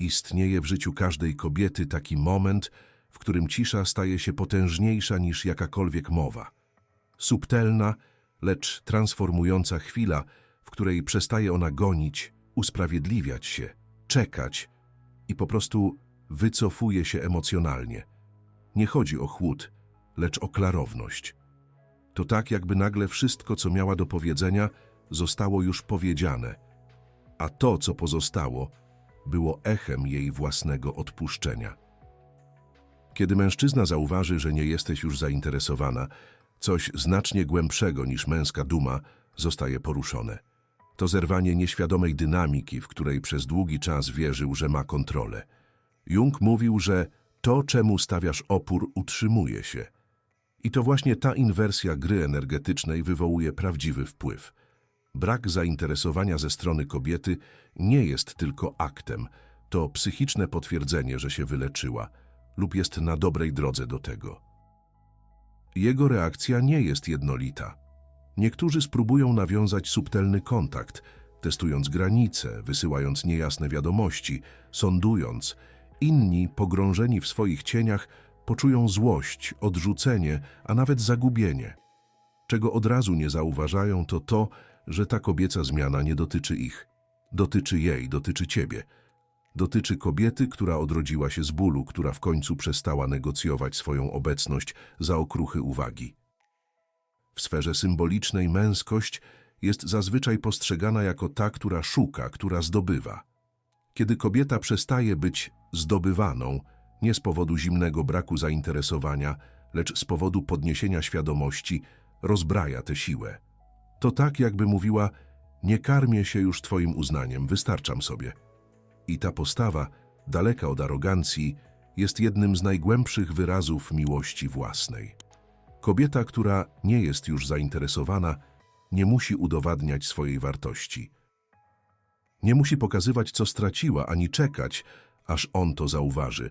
Istnieje w życiu każdej kobiety taki moment, w którym cisza staje się potężniejsza niż jakakolwiek mowa. Subtelna, lecz transformująca chwila, w której przestaje ona gonić, usprawiedliwiać się, czekać i po prostu wycofuje się emocjonalnie. Nie chodzi o chłód, lecz o klarowność. To tak, jakby nagle wszystko, co miała do powiedzenia, zostało już powiedziane, a to, co pozostało, było echem jej własnego odpuszczenia. Kiedy mężczyzna zauważy, że nie jesteś już zainteresowana, coś znacznie głębszego niż męska duma zostaje poruszone. To zerwanie nieświadomej dynamiki, w której przez długi czas wierzył, że ma kontrolę. Jung mówił, że to, czemu stawiasz opór, utrzymuje się. I to właśnie ta inwersja gry energetycznej wywołuje prawdziwy wpływ. Brak zainteresowania ze strony kobiety nie jest tylko aktem, to psychiczne potwierdzenie, że się wyleczyła lub jest na dobrej drodze do tego. Jego reakcja nie jest jednolita. Niektórzy spróbują nawiązać subtelny kontakt, testując granice, wysyłając niejasne wiadomości, sądując. Inni, pogrążeni w swoich cieniach, poczują złość, odrzucenie, a nawet zagubienie. Czego od razu nie zauważają, to to, że ta kobieca zmiana nie dotyczy ich. Dotyczy jej, dotyczy ciebie. Dotyczy kobiety, która odrodziła się z bólu, która w końcu przestała negocjować swoją obecność za okruchy uwagi. W sferze symbolicznej męskość jest zazwyczaj postrzegana jako ta, która szuka, która zdobywa. Kiedy kobieta przestaje być zdobywaną, nie z powodu zimnego braku zainteresowania, lecz z powodu podniesienia świadomości, rozbraja tę siłę. To tak, jakby mówiła, nie karmię się już twoim uznaniem, wystarczam sobie. I ta postawa, daleka od arogancji, jest jednym z najgłębszych wyrazów miłości własnej. Kobieta, która nie jest już zainteresowana, nie musi udowadniać swojej wartości. Nie musi pokazywać, co straciła, ani czekać, aż on to zauważy.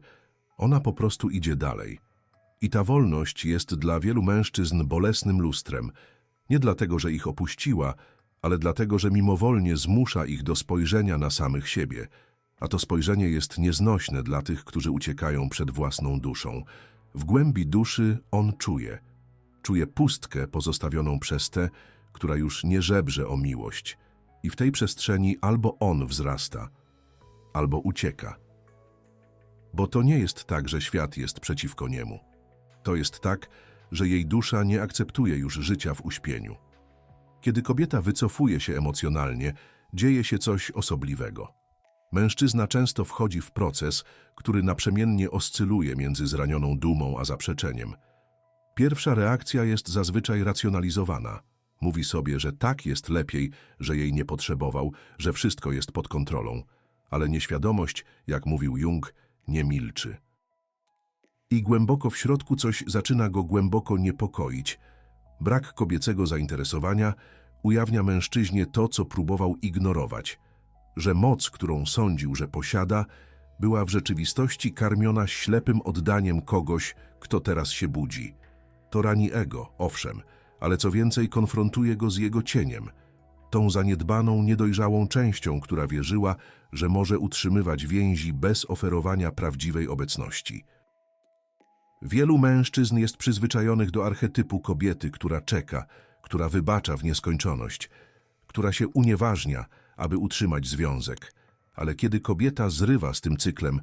Ona po prostu idzie dalej. I ta wolność jest dla wielu mężczyzn bolesnym lustrem, nie dlatego, że ich opuściła, ale dlatego, że mimowolnie zmusza ich do spojrzenia na samych siebie, a to spojrzenie jest nieznośne dla tych, którzy uciekają przed własną duszą. W głębi duszy on czuje. Czuje pustkę pozostawioną przez tę, która już nie żebrze o miłość. I w tej przestrzeni albo on wzrasta, albo ucieka. Bo to nie jest tak, że świat jest przeciwko niemu. To jest tak, że jej dusza nie akceptuje już życia w uśpieniu. Kiedy kobieta wycofuje się emocjonalnie, dzieje się coś osobliwego. Mężczyzna często wchodzi w proces, który naprzemiennie oscyluje między zranioną dumą a zaprzeczeniem. Pierwsza reakcja jest zazwyczaj racjonalizowana. Mówi sobie, że tak jest lepiej, że jej nie potrzebował, że wszystko jest pod kontrolą. Ale nieświadomość, jak mówił Jung, nie milczy. I głęboko w środku coś zaczyna go głęboko niepokoić. Brak kobiecego zainteresowania ujawnia mężczyźnie to, co próbował ignorować – że moc, którą sądził, że posiada, była w rzeczywistości karmiona ślepym oddaniem kogoś, kto teraz się budzi. To rani ego, owszem, ale co więcej konfrontuje go z jego cieniem, tą zaniedbaną, niedojrzałą częścią, która wierzyła, że może utrzymywać więzi bez oferowania prawdziwej obecności. Wielu mężczyzn jest przyzwyczajonych do archetypu kobiety, która czeka, która wybacza w nieskończoność, która się unieważnia, aby utrzymać związek, ale kiedy kobieta zrywa z tym cyklem,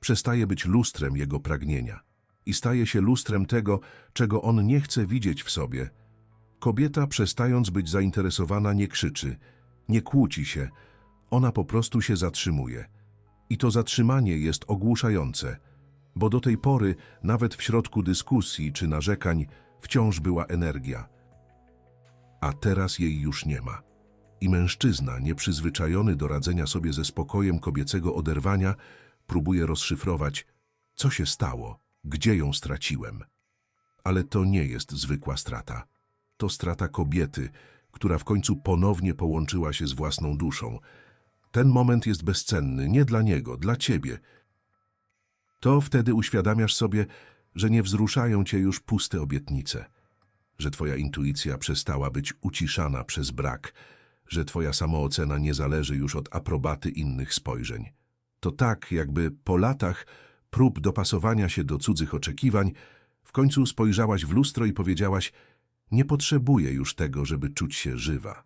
przestaje być lustrem jego pragnienia i staje się lustrem tego, czego on nie chce widzieć w sobie. Kobieta, przestając być zainteresowana, nie krzyczy, nie kłóci się, ona po prostu się zatrzymuje. I to zatrzymanie jest ogłuszające, bo do tej pory, nawet w środku dyskusji czy narzekań, wciąż była energia. A teraz jej już nie ma. I mężczyzna, nieprzyzwyczajony do radzenia sobie ze spokojem kobiecego oderwania, próbuje rozszyfrować, co się stało, gdzie ją straciłem. Ale to nie jest zwykła strata. To strata kobiety, która w końcu ponownie połączyła się z własną duszą. Ten moment jest bezcenny, nie dla niego, dla ciebie. To wtedy uświadamiasz sobie, że nie wzruszają cię już puste obietnice, że twoja intuicja przestała być uciszana przez brak, że twoja samoocena nie zależy już od aprobaty innych spojrzeń. To tak, jakby po latach prób dopasowania się do cudzych oczekiwań, w końcu spojrzałaś w lustro i powiedziałaś: Nie potrzebuję już tego, żeby czuć się żywa.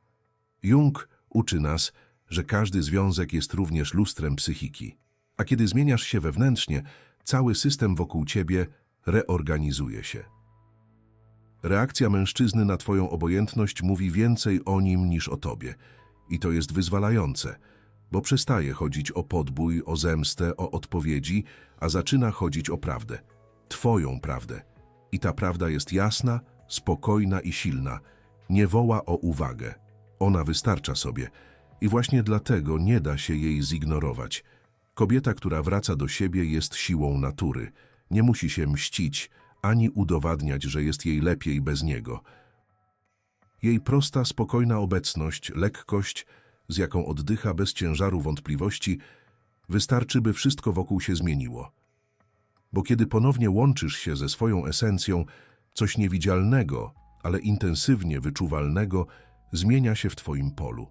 Jung uczy nas, że każdy związek jest również lustrem psychiki, a kiedy zmieniasz się wewnętrznie, cały system wokół ciebie reorganizuje się. Reakcja mężczyzny na twoją obojętność mówi więcej o nim niż o tobie. I to jest wyzwalające, bo przestaje chodzić o podbój, o zemstę, o odpowiedzi, a zaczyna chodzić o prawdę. Twoją prawdę. I ta prawda jest jasna, spokojna i silna. Nie woła o uwagę. Ona wystarcza sobie. I właśnie dlatego nie da się jej zignorować. Kobieta, która wraca do siebie, jest siłą natury. Nie musi się mścić, ani udowadniać, że jest jej lepiej bez niego. Jej prosta, spokojna obecność, lekkość, z jaką oddycha bez ciężaru wątpliwości, wystarczy, by wszystko wokół się zmieniło. Bo kiedy ponownie łączysz się ze swoją esencją, coś niewidzialnego, ale intensywnie wyczuwalnego zmienia się w twoim polu.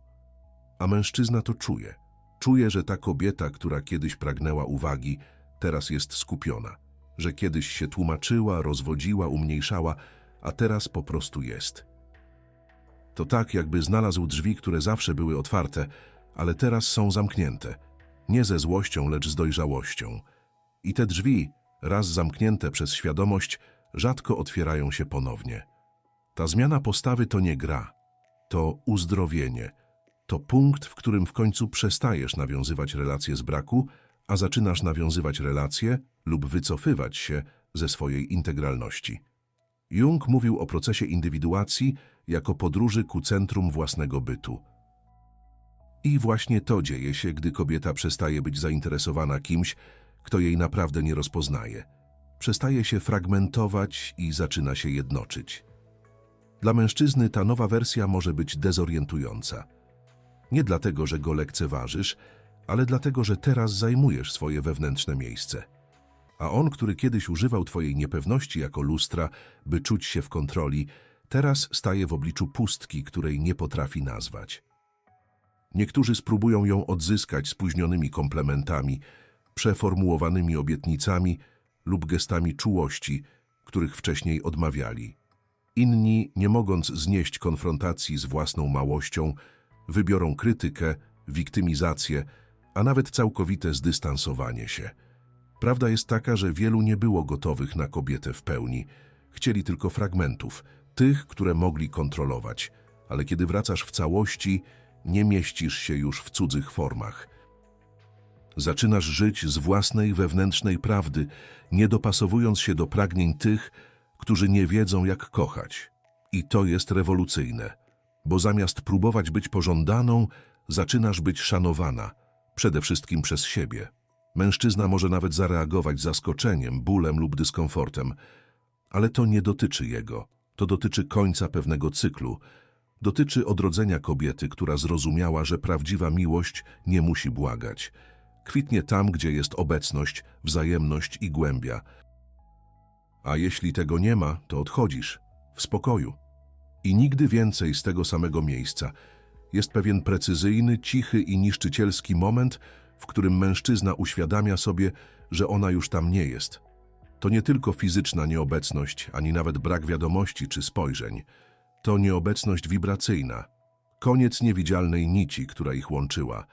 A mężczyzna to czuje. Czuje, że ta kobieta, która kiedyś pragnęła uwagi, teraz jest skupiona. Że kiedyś się tłumaczyła, rozwodziła, umniejszała, a teraz po prostu jest. To tak, jakby znalazł drzwi, które zawsze były otwarte, ale teraz są zamknięte. Nie ze złością, lecz z dojrzałością. I te drzwi, raz zamknięte przez świadomość, rzadko otwierają się ponownie. Ta zmiana postawy to nie gra, to uzdrowienie. To punkt, w którym w końcu przestajesz nawiązywać relacje z braku, a zaczynasz nawiązywać relacje lub wycofywać się ze swojej integralności. Jung mówił o procesie indywiduacji jako podróży ku centrum własnego bytu. I właśnie to dzieje się, gdy kobieta przestaje być zainteresowana kimś, kto jej naprawdę nie rozpoznaje. Przestaje się fragmentować i zaczyna się jednoczyć. Dla mężczyzny ta nowa wersja może być dezorientująca. Nie dlatego, że go lekceważysz, ale dlatego, że teraz zajmujesz swoje wewnętrzne miejsce. A on, który kiedyś używał twojej niepewności jako lustra, by czuć się w kontroli, teraz staje w obliczu pustki, której nie potrafi nazwać. Niektórzy spróbują ją odzyskać spóźnionymi komplementami, przeformułowanymi obietnicami lub gestami czułości, których wcześniej odmawiali. Inni, nie mogąc znieść konfrontacji z własną małością, wybiorą krytykę, wiktymizację, a nawet całkowite zdystansowanie się. Prawda jest taka, że wielu nie było gotowych na kobietę w pełni. Chcieli tylko fragmentów, tych, które mogli kontrolować, ale kiedy wracasz w całości, nie mieścisz się już w cudzych formach. Zaczynasz żyć z własnej wewnętrznej prawdy, nie dopasowując się do pragnień tych, którzy nie wiedzą, jak kochać. I to jest rewolucyjne, bo zamiast próbować być pożądaną, zaczynasz być szanowana, przede wszystkim przez siebie. Mężczyzna może nawet zareagować zaskoczeniem, bólem lub dyskomfortem, ale to nie dotyczy jego. To dotyczy końca pewnego cyklu. Dotyczy odrodzenia kobiety, która zrozumiała, że prawdziwa miłość nie musi błagać. Kwitnie tam, gdzie jest obecność, wzajemność i głębia. A jeśli tego nie ma, to odchodzisz, w spokoju. I nigdy więcej z tego samego miejsca. Jest pewien precyzyjny, cichy i niszczycielski moment, w którym mężczyzna uświadamia sobie, że ona już tam nie jest. To nie tylko fizyczna nieobecność, ani nawet brak wiadomości czy spojrzeń. To nieobecność wibracyjna, koniec niewidzialnej nici, która ich łączyła.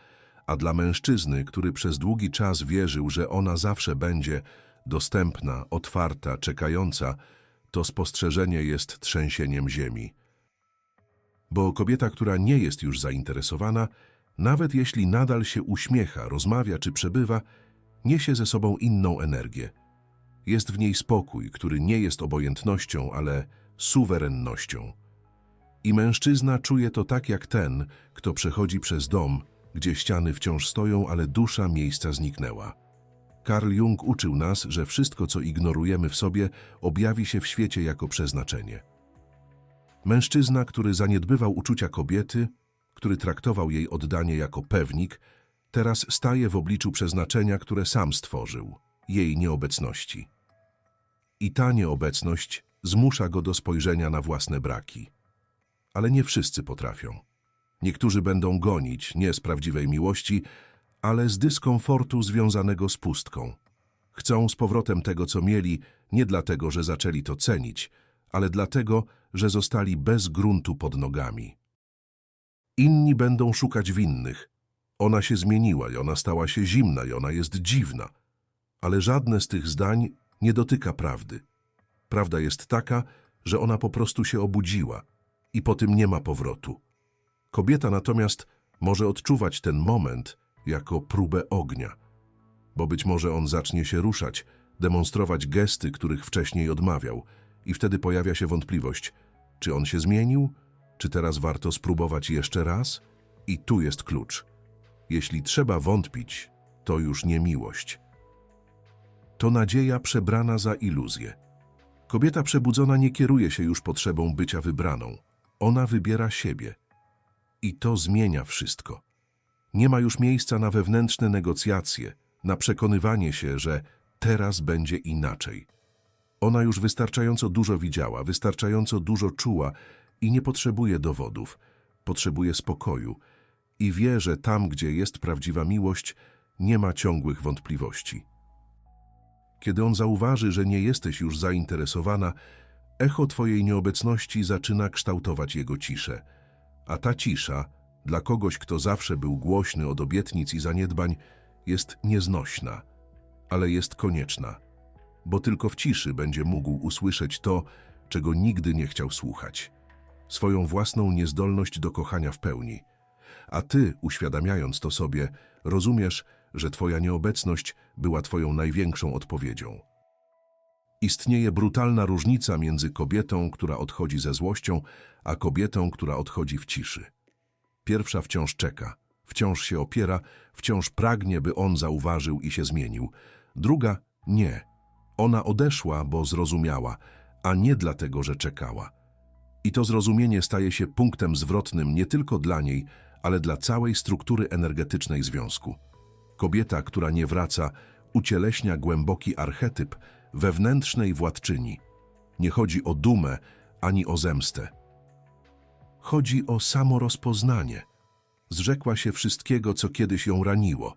A dla mężczyzny, który przez długi czas wierzył, że ona zawsze będzie dostępna, otwarta, czekająca, to spostrzeżenie jest trzęsieniem ziemi. Bo kobieta, która nie jest już zainteresowana, nawet jeśli nadal się uśmiecha, rozmawia czy przebywa, niesie ze sobą inną energię. Jest w niej spokój, który nie jest obojętnością, ale suwerennością. I mężczyzna czuje to tak jak ten, kto przechodzi przez dom, gdzie ściany wciąż stoją, ale dusza miejsca zniknęła. Carl Jung uczył nas, że wszystko, co ignorujemy w sobie, objawi się w świecie jako przeznaczenie. Mężczyzna, który zaniedbywał uczucia kobiety, który traktował jej oddanie jako pewnik, teraz staje w obliczu przeznaczenia, które sam stworzył, jej nieobecności. I ta nieobecność zmusza go do spojrzenia na własne braki. Ale nie wszyscy potrafią. Niektórzy będą gonić nie z prawdziwej miłości, ale z dyskomfortu związanego z pustką. Chcą z powrotem tego, co mieli, nie dlatego, że zaczęli to cenić, ale dlatego, że zostali bez gruntu pod nogami. Inni będą szukać winnych. Ona się zmieniła i ona stała się zimna i ona jest dziwna. Ale żadne z tych zdań nie dotyka prawdy. Prawda jest taka, że ona po prostu się obudziła i po tym nie ma powrotu. Kobieta natomiast może odczuwać ten moment jako próbę ognia, bo być może on zacznie się ruszać, demonstrować gesty, których wcześniej odmawiał i wtedy pojawia się wątpliwość, czy on się zmienił, czy teraz warto spróbować jeszcze raz? I tu jest klucz. Jeśli trzeba wątpić, to już nie miłość. To nadzieja przebrana za iluzję. Kobieta przebudzona nie kieruje się już potrzebą bycia wybraną. Ona wybiera siebie. I to zmienia wszystko. Nie ma już miejsca na wewnętrzne negocjacje, na przekonywanie się, że teraz będzie inaczej. Ona już wystarczająco dużo widziała, wystarczająco dużo czuła i nie potrzebuje dowodów. Potrzebuje spokoju i wie, że tam, gdzie jest prawdziwa miłość, nie ma ciągłych wątpliwości. Kiedy on zauważy, że nie jesteś już zainteresowana, echo twojej nieobecności zaczyna kształtować jego ciszę. A ta cisza, dla kogoś, kto zawsze był głośny od obietnic i zaniedbań, jest nieznośna, ale jest konieczna, bo tylko w ciszy będzie mógł usłyszeć to, czego nigdy nie chciał słuchać. Swoją własną niezdolność do kochania w pełni. A ty, uświadamiając to sobie, rozumiesz, że twoja nieobecność była twoją największą odpowiedzią. Istnieje brutalna różnica między kobietą, która odchodzi ze złością, a kobietą, która odchodzi w ciszy. Pierwsza wciąż czeka, wciąż się opiera, wciąż pragnie, by on zauważył i się zmienił. Druga nie. Ona odeszła, bo zrozumiała, a nie dlatego, że czekała. I to zrozumienie staje się punktem zwrotnym nie tylko dla niej, ale dla całej struktury energetycznej związku. Kobieta, która nie wraca, ucieleśnia głęboki archetyp wewnętrznej władczyni. Nie chodzi o dumę ani o zemstę. Chodzi o samorozpoznanie. Zrzekła się wszystkiego, co kiedyś ją raniło.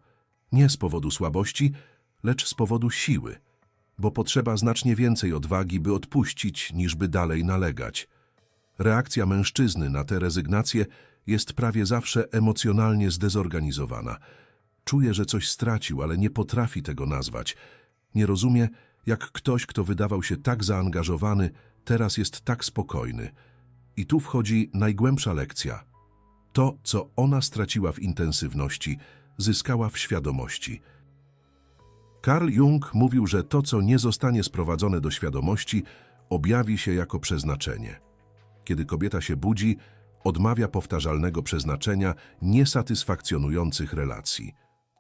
Nie z powodu słabości, lecz z powodu siły, bo potrzeba znacznie więcej odwagi, by odpuścić, niż by dalej nalegać. Reakcja mężczyzny na tę rezygnację jest prawie zawsze emocjonalnie zdezorganizowana. Czuje, że coś stracił, ale nie potrafi tego nazwać. Nie rozumie, jak ktoś, kto wydawał się tak zaangażowany, teraz jest tak spokojny. I tu wchodzi najgłębsza lekcja. To, co ona straciła w intensywności, zyskała w świadomości. Carl Jung mówił, że to, co nie zostanie sprowadzone do świadomości, objawi się jako przeznaczenie. Kiedy kobieta się budzi, odmawia powtarzalnego przeznaczenia niesatysfakcjonujących relacji.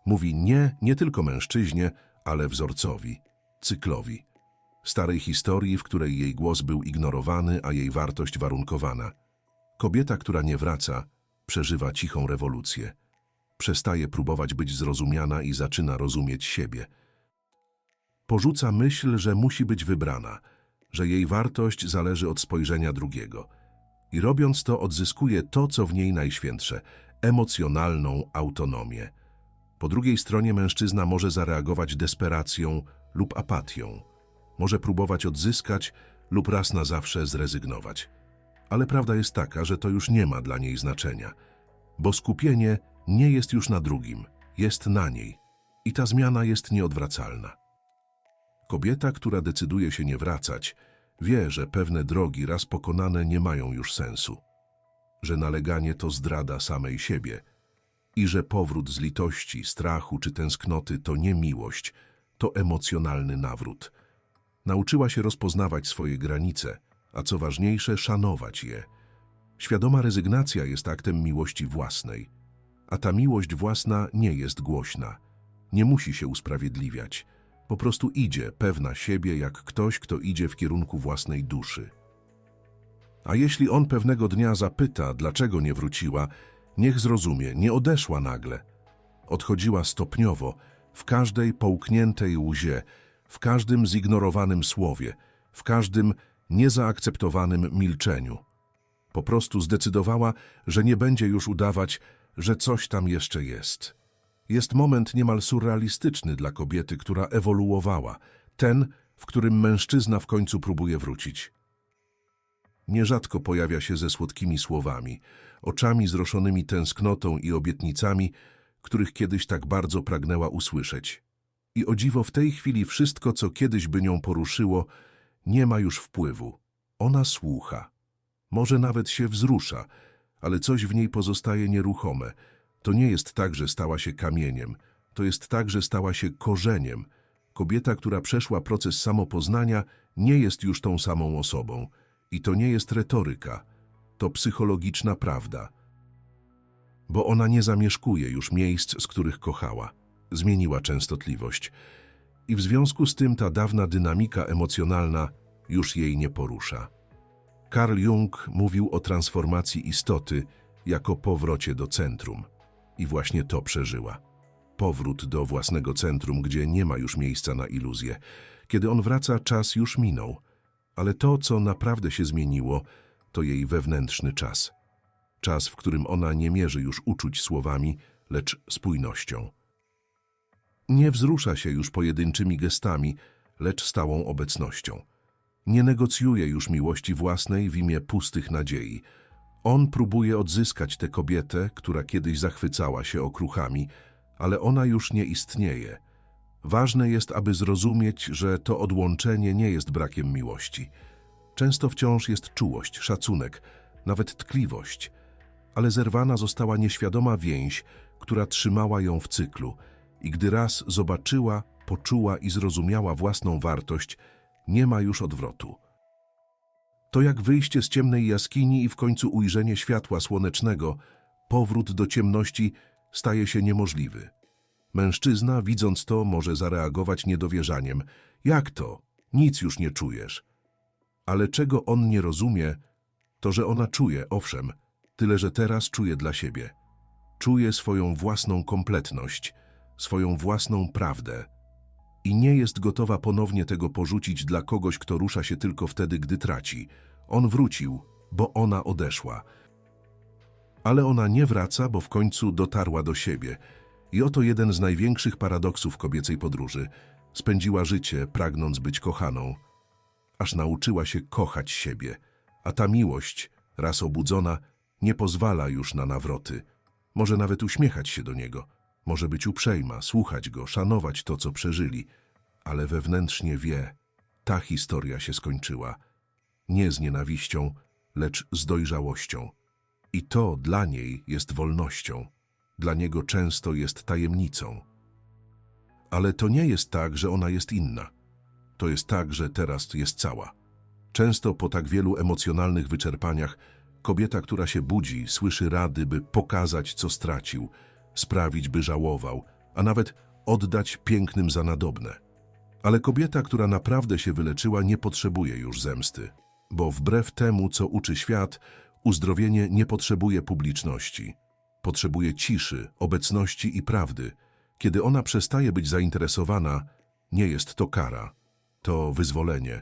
Mówi nie nie tylko mężczyźnie, ale wzorcowi, cyklowi. Starej historii, w której jej głos był ignorowany, a jej wartość warunkowana. Kobieta, która nie wraca, przeżywa cichą rewolucję. Przestaje próbować być zrozumiana i zaczyna rozumieć siebie. Porzuca myśl, że musi być wybrana, że jej wartość zależy od spojrzenia drugiego. I robiąc to odzyskuje to, co w niej najświętsze – emocjonalną autonomię. Po drugiej stronie mężczyzna może zareagować desperacją lub apatią. Może próbować odzyskać lub raz na zawsze zrezygnować. Ale prawda jest taka, że to już nie ma dla niej znaczenia, bo skupienie nie jest już na drugim, jest na niej. I ta zmiana jest nieodwracalna. Kobieta, która decyduje się nie wracać, wie, że pewne drogi raz pokonane nie mają już sensu, że naleganie to zdrada samej siebie i że powrót z litości, strachu czy tęsknoty to nie miłość, to emocjonalny nawrót. Nauczyła się rozpoznawać swoje granice, a co ważniejsze, szanować je. Świadoma rezygnacja jest aktem miłości własnej, a ta miłość własna nie jest głośna, nie musi się usprawiedliwiać. Po prostu idzie, pewna siebie, jak ktoś, kto idzie w kierunku własnej duszy. A jeśli on pewnego dnia zapyta, dlaczego nie wróciła, niech zrozumie, nie odeszła nagle. Odchodziła stopniowo, w każdej połkniętej łzie, w każdym zignorowanym słowie, w każdym niezaakceptowanym milczeniu. Po prostu zdecydowała, że nie będzie już udawać, że coś tam jeszcze jest. Jest moment niemal surrealistyczny dla kobiety, która ewoluowała, ten, w którym mężczyzna w końcu próbuje wrócić. Nierzadko pojawia się ze słodkimi słowami, oczami zroszonymi tęsknotą i obietnicami, których kiedyś tak bardzo pragnęła usłyszeć. I o dziwo w tej chwili wszystko, co kiedyś by nią poruszyło, nie ma już wpływu. Ona słucha. Może nawet się wzrusza, ale coś w niej pozostaje nieruchome. To nie jest tak, że stała się kamieniem. To jest tak, że stała się korzeniem. Kobieta, która przeszła proces samopoznania, nie jest już tą samą osobą. I to nie jest retoryka. To psychologiczna prawda. Bo ona nie zamieszkuje już miejsc, z których kochała. Zmieniła częstotliwość. I w związku z tym ta dawna dynamika emocjonalna już jej nie porusza. Carl Jung mówił o transformacji istoty jako powrocie do centrum. I właśnie to przeżyła. Powrót do własnego centrum, gdzie nie ma już miejsca na iluzję. Kiedy on wraca, czas już minął. Ale to, co naprawdę się zmieniło, to jej wewnętrzny czas. Czas, w którym ona nie mierzy już uczuć słowami, lecz spójnością. Nie wzrusza się już pojedynczymi gestami, lecz stałą obecnością. Nie negocjuje już miłości własnej w imię pustych nadziei. On próbuje odzyskać tę kobietę, która kiedyś zachwycała się okruchami, ale ona już nie istnieje. Ważne jest, aby zrozumieć, że to odłączenie nie jest brakiem miłości. Często wciąż jest czułość, szacunek, nawet tkliwość, ale zerwana została nieświadoma więź, która trzymała ją w cyklu i gdy raz zobaczyła, poczuła i zrozumiała własną wartość, nie ma już odwrotu. To jak wyjście z ciemnej jaskini i w końcu ujrzenie światła słonecznego, powrót do ciemności staje się niemożliwy. Mężczyzna, widząc to, może zareagować niedowierzaniem. Jak to? Nic już nie czujesz. Ale czego on nie rozumie, to że ona czuje, owszem, tyle że teraz czuje dla siebie. Czuje swoją własną kompletność, swoją własną prawdę i nie jest gotowa ponownie tego porzucić dla kogoś, kto rusza się tylko wtedy, gdy traci. On wrócił, bo ona odeszła. Ale ona nie wraca, bo w końcu dotarła do siebie. I oto jeden z największych paradoksów kobiecej podróży. Spędziła życie, pragnąc być kochaną, aż nauczyła się kochać siebie. A ta miłość, raz obudzona, nie pozwala już na nawroty. Może nawet uśmiechać się do niego. Może być uprzejma, słuchać go, szanować to, co przeżyli. Ale wewnętrznie wie, ta historia się skończyła. Nie z nienawiścią, lecz z dojrzałością. I to dla niej jest wolnością. Dla niego często jest tajemnicą. Ale to nie jest tak, że ona jest inna. To jest tak, że teraz jest cała. Często po tak wielu emocjonalnych wyczerpaniach kobieta, która się budzi, słyszy rady, by pokazać, co stracił, sprawić, by żałował, a nawet oddać pięknym za nadobne. Ale kobieta, która naprawdę się wyleczyła, nie potrzebuje już zemsty, bo wbrew temu, co uczy świat, uzdrowienie nie potrzebuje publiczności. Potrzebuje ciszy, obecności i prawdy. Kiedy ona przestaje być zainteresowana, nie jest to kara, to wyzwolenie.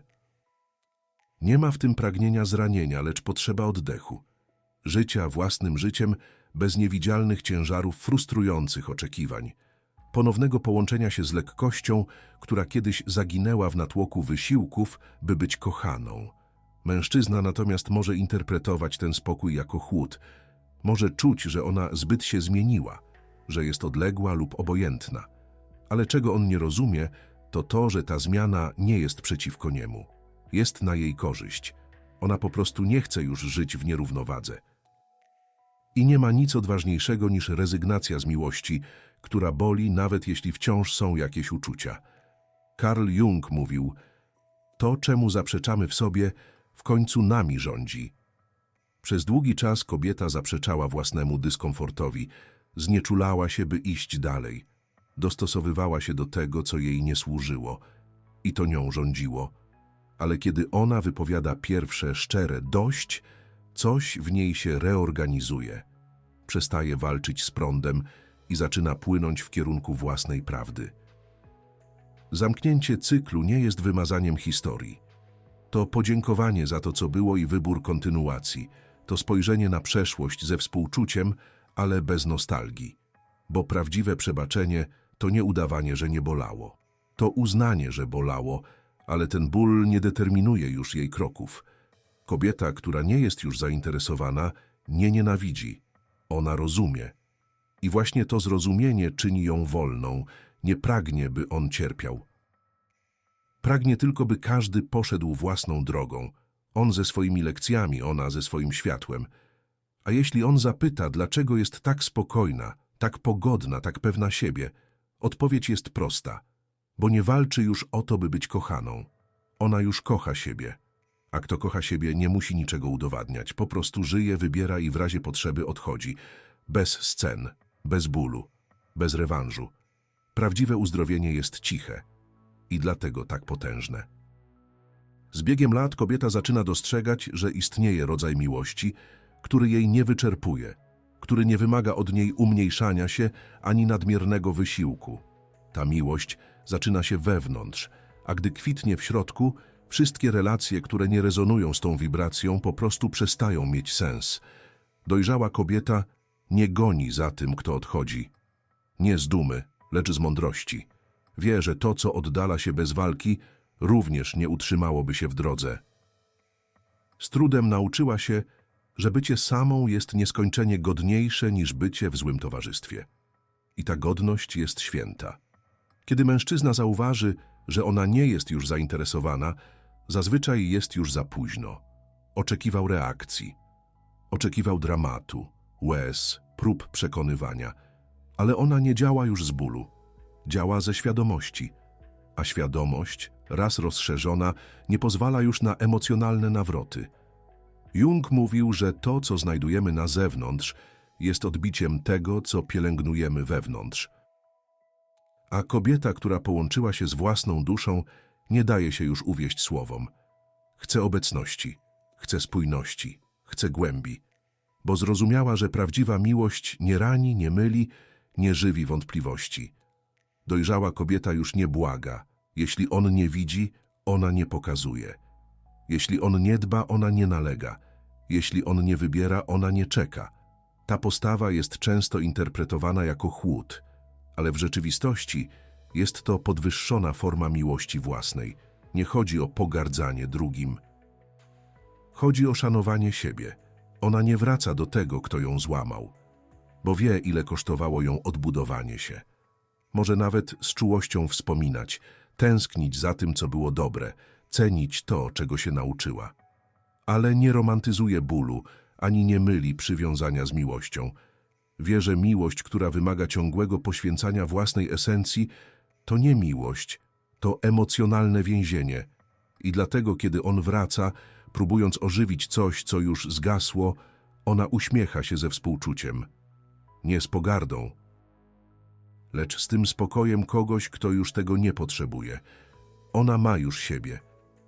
Nie ma w tym pragnienia zranienia, lecz potrzeba oddechu. Życia własnym życiem bez niewidzialnych ciężarów frustrujących oczekiwań. Ponownego połączenia się z lekkością, która kiedyś zaginęła w natłoku wysiłków, by być kochaną. Mężczyzna natomiast może interpretować ten spokój jako chłód. Może czuć, że ona zbyt się zmieniła, że jest odległa lub obojętna. Ale czego on nie rozumie, to to, że ta zmiana nie jest przeciwko niemu. Jest na jej korzyść. Ona po prostu nie chce już żyć w nierównowadze. I nie ma nic odważniejszego niż rezygnacja z miłości, która boli nawet jeśli wciąż są jakieś uczucia. Carl Jung mówił, to czemu zaprzeczamy w sobie, w końcu nami rządzi. Przez długi czas kobieta zaprzeczała własnemu dyskomfortowi, znieczulała się, by iść dalej. Dostosowywała się do tego, co jej nie służyło i to nią rządziło. Ale kiedy ona wypowiada pierwsze szczere dość, coś w niej się reorganizuje. Przestaje walczyć z prądem i zaczyna płynąć w kierunku własnej prawdy. Zamknięcie cyklu nie jest wymazaniem historii. To podziękowanie za to, co było i wybór kontynuacji. To spojrzenie na przeszłość ze współczuciem, ale bez nostalgii. Bo prawdziwe przebaczenie to nie udawanie, że nie bolało. To uznanie, że bolało, ale ten ból nie determinuje już jej kroków. Kobieta, która nie jest już zainteresowana, nie nienawidzi. Ona rozumie. I właśnie to zrozumienie czyni ją wolną, nie pragnie, by on cierpiał. Pragnie tylko, by każdy poszedł własną drogą. On ze swoimi lekcjami, ona ze swoim światłem. A jeśli on zapyta, dlaczego jest tak spokojna, tak pogodna, tak pewna siebie, odpowiedź jest prosta. Bo nie walczy już o to, by być kochaną. Ona już kocha siebie. A kto kocha siebie, nie musi niczego udowadniać. Po prostu żyje, wybiera i w razie potrzeby odchodzi. Bez scen, bez bólu, bez rewanżu. Prawdziwe uzdrowienie jest ciche i dlatego tak potężne. Z biegiem lat kobieta zaczyna dostrzegać, że istnieje rodzaj miłości, który jej nie wyczerpuje, który nie wymaga od niej umniejszania się ani nadmiernego wysiłku. Ta miłość zaczyna się wewnątrz, a gdy kwitnie w środku, wszystkie relacje, które nie rezonują z tą wibracją, po prostu przestają mieć sens. Dojrzała kobieta nie goni za tym, kto odchodzi. Nie z dumy, lecz z mądrości. Wie, że to, co oddala się bez walki, również nie utrzymałoby się w drodze. Z trudem nauczyła się, że bycie samą jest nieskończenie godniejsze niż bycie w złym towarzystwie. I ta godność jest święta. Kiedy mężczyzna zauważy, że ona nie jest już zainteresowana, zazwyczaj jest już za późno. Oczekiwał reakcji, oczekiwał dramatu, łez, prób przekonywania, ale ona nie działa już z bólu, działa ze świadomości, a świadomość, raz rozszerzona, nie pozwala już na emocjonalne nawroty. Jung mówił, że to, co znajdujemy na zewnątrz, jest odbiciem tego, co pielęgnujemy wewnątrz. A kobieta, która połączyła się z własną duszą, nie daje się już uwieść słowom. Chce obecności, chce spójności, chce głębi, bo zrozumiała, że prawdziwa miłość nie rani, nie myli, nie żywi wątpliwości. Dojrzała kobieta już nie błaga. Jeśli on nie widzi, ona nie pokazuje. Jeśli on nie dba, ona nie nalega. Jeśli on nie wybiera, ona nie czeka. Ta postawa jest często interpretowana jako chłód, ale w rzeczywistości jest to podwyższona forma miłości własnej. Nie chodzi o pogardzanie drugim. Chodzi o szanowanie siebie. Ona nie wraca do tego, kto ją złamał, bo wie, ile kosztowało ją odbudowanie się. Może nawet z czułością wspominać, tęsknić za tym, co było dobre, cenić to, czego się nauczyła. Ale nie romantyzuje bólu, ani nie myli przywiązania z miłością. Wie, że miłość, która wymaga ciągłego poświęcania własnej esencji, to nie miłość, to emocjonalne więzienie. I dlatego, kiedy on wraca, próbując ożywić coś, co już zgasło, ona uśmiecha się ze współczuciem. Nie z pogardą, lecz z tym spokojem kogoś, kto już tego nie potrzebuje. Ona ma już siebie,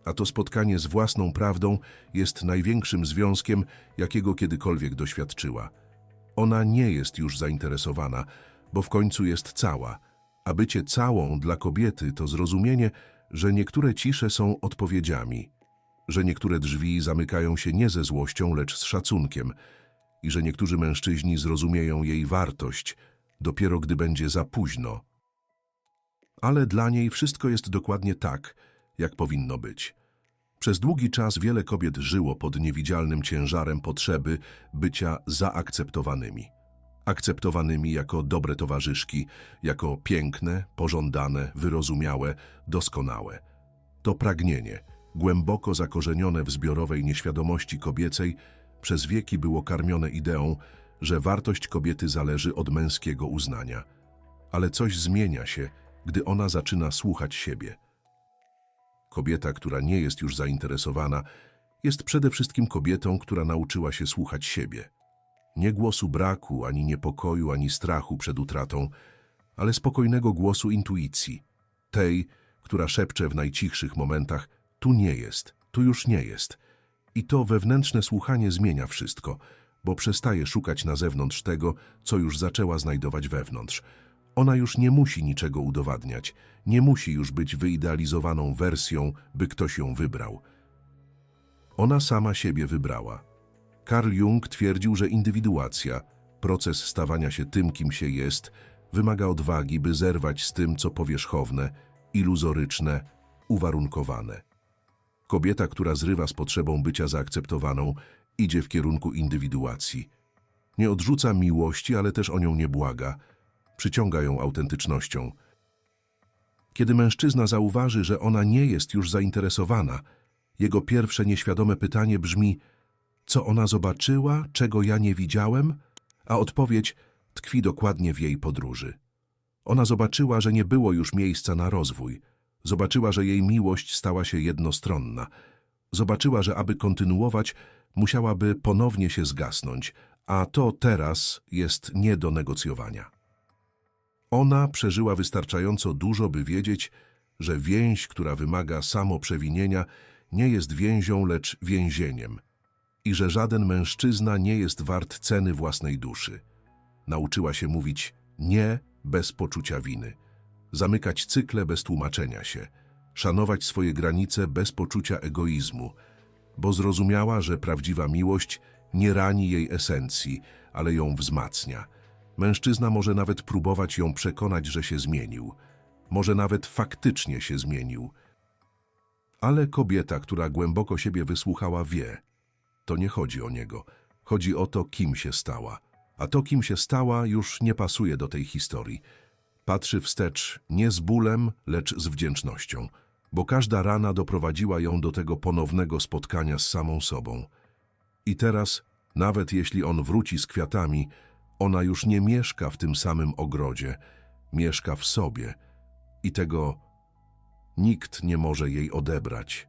a to spotkanie z własną prawdą jest największym związkiem, jakiego kiedykolwiek doświadczyła. Ona nie jest już zainteresowana, bo w końcu jest cała, a bycie całą dla kobiety to zrozumienie, że niektóre cisze są odpowiedziami, że niektóre drzwi zamykają się nie ze złością, lecz z szacunkiem i że niektórzy mężczyźni zrozumieją jej wartość dopiero gdy będzie za późno. Ale dla niej wszystko jest dokładnie tak, jak powinno być. Przez długi czas wiele kobiet żyło pod niewidzialnym ciężarem potrzeby bycia zaakceptowanymi. Akceptowanymi jako dobre towarzyszki, jako piękne, pożądane, wyrozumiałe, doskonałe. To pragnienie, głęboko zakorzenione w zbiorowej nieświadomości kobiecej, przez wieki było karmione ideą, że wartość kobiety zależy od męskiego uznania. Ale coś zmienia się, gdy ona zaczyna słuchać siebie. Kobieta, która nie jest już zainteresowana, jest przede wszystkim kobietą, która nauczyła się słuchać siebie. Nie głosu braku, ani niepokoju, ani strachu przed utratą, ale spokojnego głosu intuicji, tej, która szepcze w najcichszych momentach: tu nie jest, tu już nie jest. I to wewnętrzne słuchanie zmienia wszystko, bo przestaje szukać na zewnątrz tego, co już zaczęła znajdować wewnątrz. Ona już nie musi niczego udowadniać, nie musi już być wyidealizowaną wersją, by ktoś ją wybrał. Ona sama siebie wybrała. Carl Jung twierdził, że indywiduacja Proces stawania się tym, kim się jest, wymaga odwagi, by zerwać z tym, co powierzchowne, iluzoryczne, uwarunkowane. Kobieta, która zrywa z potrzebą bycia zaakceptowaną, idzie w kierunku indywiduacji. Nie odrzuca miłości, ale też o nią nie błaga. Przyciąga ją autentycznością. Kiedy mężczyzna zauważy, że ona nie jest już zainteresowana, jego pierwsze nieświadome pytanie brzmi: Co ona zobaczyła, czego ja nie widziałem? A odpowiedź tkwi dokładnie w jej podróży. Ona zobaczyła, że nie było już miejsca na rozwój. Zobaczyła, że jej miłość stała się jednostronna. Zobaczyła, że aby kontynuować, musiałaby ponownie się zgasnąć, a to teraz jest nie do negocjowania. Ona przeżyła wystarczająco dużo, by wiedzieć, że więź, która wymaga samoprzewinienia, nie jest więzią, lecz więzieniem i że żaden mężczyzna nie jest wart ceny własnej duszy. Nauczyła się mówić nie bez poczucia winy, zamykać cykle bez tłumaczenia się, szanować swoje granice bez poczucia egoizmu, bo zrozumiała, że prawdziwa miłość nie rani jej esencji, ale ją wzmacnia. Mężczyzna może nawet próbować ją przekonać, że się zmienił. Może nawet faktycznie się zmienił. Ale kobieta, która głęboko siebie wysłuchała, wie. To nie chodzi o niego. Chodzi o to, kim się stała. A to, kim się stała, już nie pasuje do tej historii. Patrzy wstecz nie z bólem, lecz z wdzięcznością, bo każda rana doprowadziła ją do tego ponownego spotkania z samą sobą. I teraz, nawet jeśli on wróci z kwiatami, ona już nie mieszka w tym samym ogrodzie, mieszka w sobie i tego nikt nie może jej odebrać.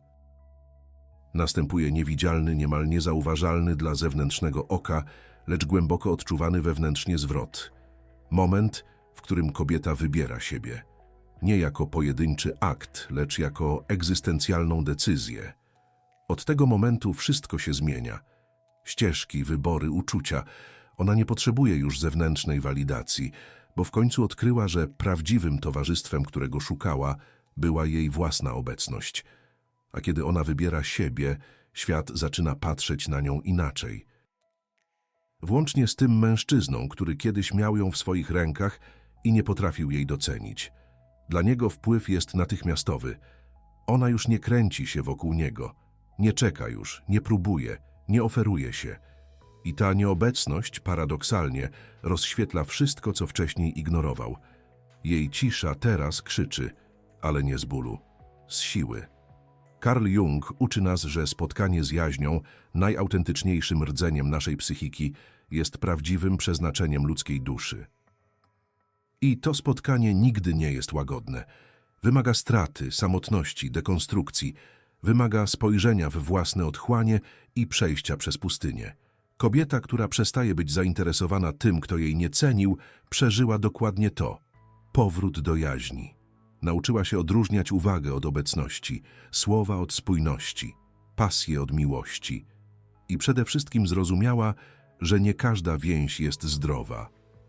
Następuje niewidzialny, niemal niezauważalny dla zewnętrznego oka, lecz głęboko odczuwany wewnętrznie zwrot. Moment, w którym kobieta wybiera siebie. Nie jako pojedynczy akt, lecz jako egzystencjalną decyzję. Od tego momentu wszystko się zmienia. Ścieżki, wybory, uczucia. Ona nie potrzebuje już zewnętrznej walidacji, bo w końcu odkryła, że prawdziwym towarzystwem, którego szukała, była jej własna obecność. A kiedy ona wybiera siebie, świat zaczyna patrzeć na nią inaczej. Włącznie z tym mężczyzną, który kiedyś miał ją w swoich rękach i nie potrafił jej docenić. Dla niego wpływ jest natychmiastowy. Ona już nie kręci się wokół niego, nie czeka już, nie próbuje, nie oferuje się. I ta nieobecność, paradoksalnie, rozświetla wszystko, co wcześniej ignorował. Jej cisza teraz krzyczy, ale nie z bólu, z siły. Carl Jung uczy nas, że spotkanie z jaźnią, najautentyczniejszym rdzeniem naszej psychiki, jest prawdziwym przeznaczeniem ludzkiej duszy. I to spotkanie nigdy nie jest łagodne. Wymaga straty, samotności, dekonstrukcji, wymaga spojrzenia w własne otchłanie i przejścia przez pustynię. Kobieta, która przestaje być zainteresowana tym, kto jej nie cenił, przeżyła dokładnie to powrót do jaźni. Nauczyła się odróżniać uwagę od obecności, słowa od spójności, pasję od miłości i przede wszystkim zrozumiała, że nie każda więź jest zdrowa,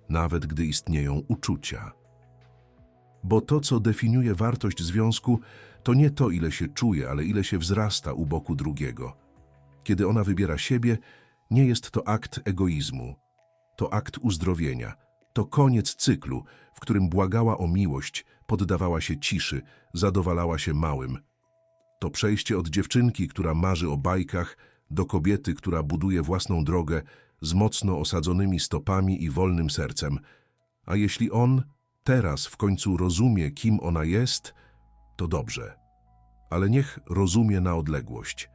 nawet gdy istnieją uczucia. Bo to, co definiuje wartość związku, to nie to, ile się czuje, ale ile się wzrasta u boku drugiego. Kiedy ona wybiera siebie, nie jest to akt egoizmu, to akt uzdrowienia, to koniec cyklu, w którym błagała o miłość, poddawała się ciszy, zadowalała się małym. To przejście od dziewczynki, która marzy o bajkach, do kobiety, która buduje własną drogę z mocno osadzonymi stopami i wolnym sercem. A jeśli on teraz w końcu rozumie, kim ona jest, to dobrze. Ale niech rozumie na odległość.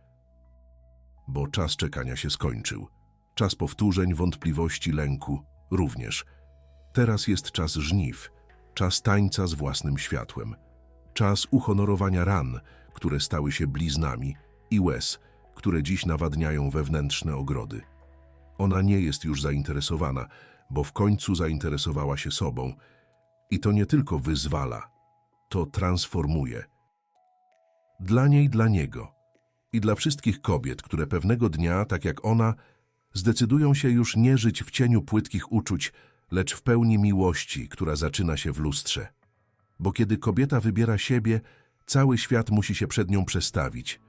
Bo czas czekania się skończył. Czas powtórzeń, wątpliwości, lęku również. Teraz jest czas żniw, czas tańca z własnym światłem, czas uhonorowania ran, które stały się bliznami i łez, które dziś nawadniają wewnętrzne ogrody. Ona nie jest już zainteresowana, bo w końcu zainteresowała się sobą. I to nie tylko wyzwala, to transformuje. Dla niej, dla niego i dla wszystkich kobiet, które pewnego dnia, tak jak ona, zdecydują się już nie żyć w cieniu płytkich uczuć, lecz w pełni miłości, która zaczyna się w lustrze. Bo kiedy kobieta wybiera siebie, cały świat musi się przed nią przestawić.